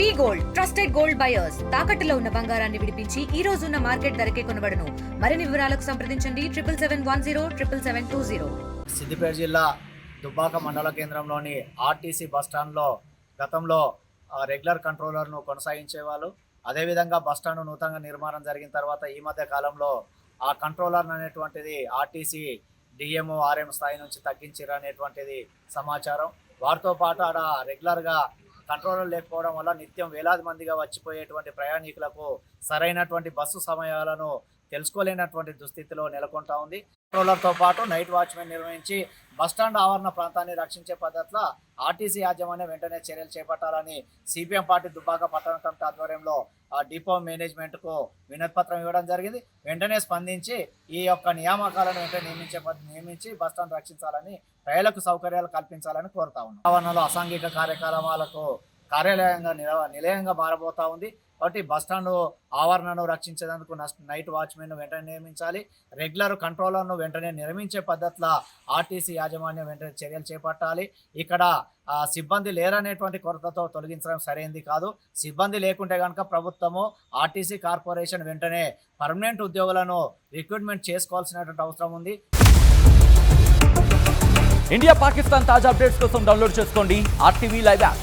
V gold trusted gold buyers తాకట్టులో ఉన్న బంగారాన్ని విడిపించి ఈ రోజు ఉన్న మార్కెట్ ధరకే కొనబడను. మరిన్ని వివరాలకు సంప్రదించండి triple seven one zero triple seven two zero. Siddipet జిల్లా దుబ్బాక మండల కేంద్రంలోని ఆర్టీసీ బస్టాండ్లో గతంలో రెగ్యులర్ కంట్రోలర్ను కొనసాగించేవాళ్ళు. అదేవిధంగా బస్టాండ్ నూతనంగా నిర్మాణం జరిగిన తర్వాత ఈ మధ్య కాలంలో ఆ కంట్రోలర్ అనేటువంటిది ఆర్టీసీ డిఎంఓ ఆర్ఎం స్థాయి నుంచి తగ్గించారు అనేటువంటిది సమాచారం. వారితో పాటు ఆడ రెగ్యులర్గా కంట్రోల్ లేకపోవడం వల్ల నిత్యం వేలాది మందిగా వచ్చిపోయేటువంటి ప్రయాణికులకు సరైనటువంటి బస్సు సమయాలను తెలుసుకోలేనటువంటి దుస్థితిలో నెలకొంటా ఉంది. కంట్రోలర్తో పాటు నైట్ వాచ్మెన్ నిర్వహించి బస్టాండ్ ఆవరణ ప్రాంతాన్ని రక్షించే పద్ధతిలో ఆర్టీసీ యాజమాన్యం వెంటనే చర్యలు చేపట్టాలని సిపిఎం పార్టీ దుబ్బాక పట్టణ కమిటీ ఆధ్వర్యంలో ఆ డిపో మేనేజ్మెంట్కు వినతిపత్రం ఇవ్వడం జరిగింది. వెంటనే స్పందించి ఈ యొక్క నియామకాలను వెంటనే నియమించే నియమించి బస్టాండ్ రక్షించాలని ప్రజలకు సౌకర్యాలు కల్పించాలని కోరుతా ఉన్నాం. ఆవరణలో అసాంఘిక కార్యక్రమాలకు కార్యాలయంగా నిల నిలయంగా మారబోతా ఉంది. కాబట్టి బస్టాండ్ ఆవరణను రక్షించేందుకు నైట్ వాచ్మెన్ వెంటనే నియమించాలి. రెగ్యులర్ కంట్రోలర్ను వెంటనే నిర్మించే పద్ధతిలో ఆర్టీసీ యాజమాన్యం వెంటనే చర్యలు చేపట్టాలి. ఇక్కడ సిబ్బంది లేరనేటువంటి కొరతతో తొలగించడం సరైంది కాదు. సిబ్బంది లేకుంటే కనుక ప్రభుత్వము ఆర్టీసీ కార్పొరేషన్ వెంటనే పర్మనెంట్ ఉద్యోగులను రిక్రూట్మెంట్ చేసుకోవాల్సినటువంటి అవసరం ఉంది. ఇండియా పాకిస్తాన్ తాజా అప్డేట్స్ కోసం డౌన్లోడ్ చేసుకోండి ఆర్టీవీ లైవ్ యాప్.